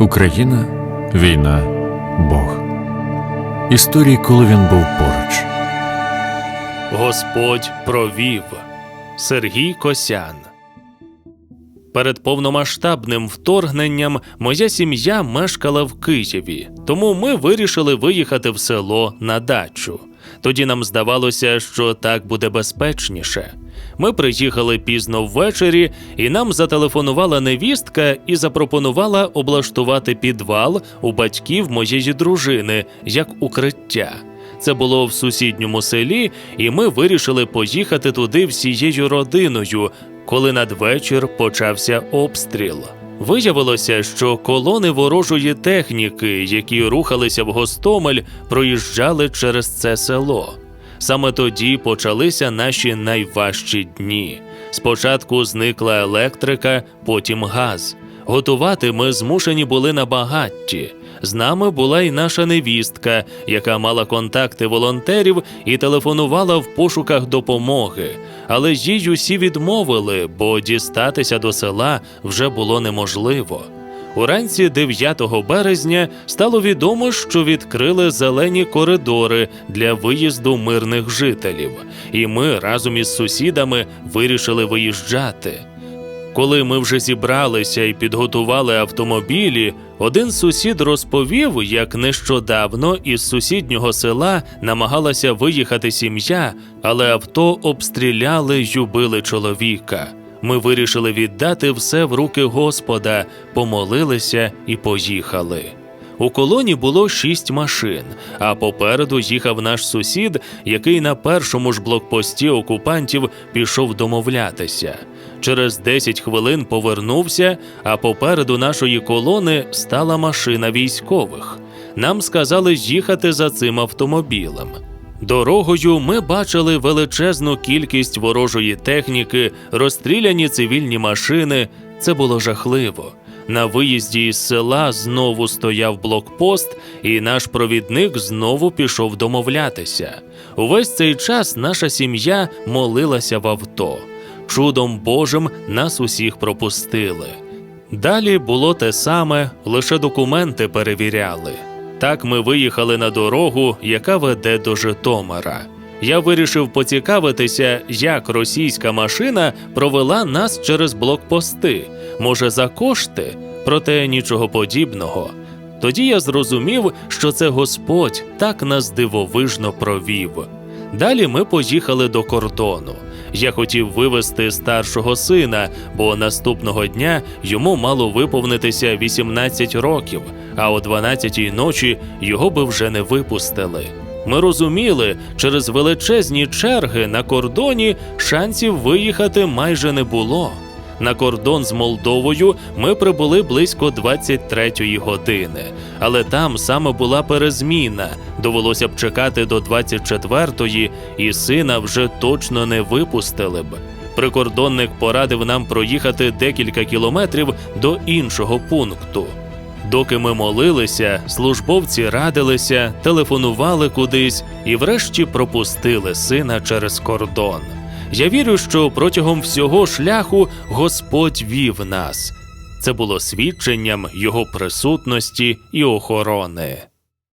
Україна, війна, Бог. Історії, коли він був поруч. Господь провів Сергій Косян. Перед повномасштабним вторгненням моя сім'я мешкала в Києві, тому ми вирішили виїхати в село на дачу. Тоді нам здавалося, що так буде безпечніше. Ми приїхали пізно ввечері, і нам зателефонувала невістка і запропонувала облаштувати підвал у батьків моєї дружини як укриття. Це було в сусідньому селі, і ми вирішили поїхати туди всією родиною, коли надвечір почався обстріл. Виявилося, що колони ворожої техніки, які рухалися в Гостомель, проїжджали через це село. Саме тоді почалися наші найважчі дні. Спочатку зникла електрика, потім газ. Готувати ми змушені були на багатті. З нами була й наша невістка, яка мала контакти волонтерів і телефонувала в пошуках допомоги. Але їй усі відмовили, бо дістатися до села вже було неможливо. Уранці 9 березня стало відомо, що відкрили зелені коридори для виїзду мирних жителів, і ми разом із сусідами вирішили виїжджати. Коли ми вже зібралися і підготували автомобілі, один сусід розповів, як нещодавно із сусіднього села намагалася виїхати сім'я, але авто обстріляли й убили чоловіка. Ми вирішили віддати все в руки Господа, помолилися і поїхали. У колоні було шість машин, а попереду їхав наш сусід, який на першому ж блокпості окупантів пішов домовлятися. Через 10 хвилин повернувся, а попереду нашої колони стала машина військових. Нам сказали їхати за цим автомобілем. Дорогою ми бачили величезну кількість ворожої техніки, розстріляні цивільні машини. Це було жахливо. На виїзді із села знову стояв блокпост, і наш провідник знову пішов домовлятися. Увесь цей час наша сім'я молилася в авто. Чудом Божим нас усіх пропустили. Далі було те саме, лише документи перевіряли. Так ми виїхали на дорогу, яка веде до Житомира. Я вирішив поцікавитися, як російська машина провела нас через блокпости, може, за кошти, проте нічого подібного. Тоді я зрозумів, що це Господь так нас дивовижно провів. Далі ми поїхали до кордону. Я хотів вивезти старшого сина, бо наступного дня йому мало виповнитися 18 років, а о 12-й ночі його би вже не випустили. Ми розуміли, через величезні черги на кордоні шансів виїхати майже не було. На кордон з Молдовою ми прибули близько 23-ї години, але там саме була перезміна. Довелося б чекати до 24-ї, і сина вже точно не випустили б. Прикордонник порадив нам проїхати декілька кілометрів до іншого пункту. Доки ми молилися, службовці радилися, телефонували кудись і врешті пропустили сина через кордон. Я вірю, що протягом всього шляху Господь вів нас. Це було свідченням його присутності і охорони.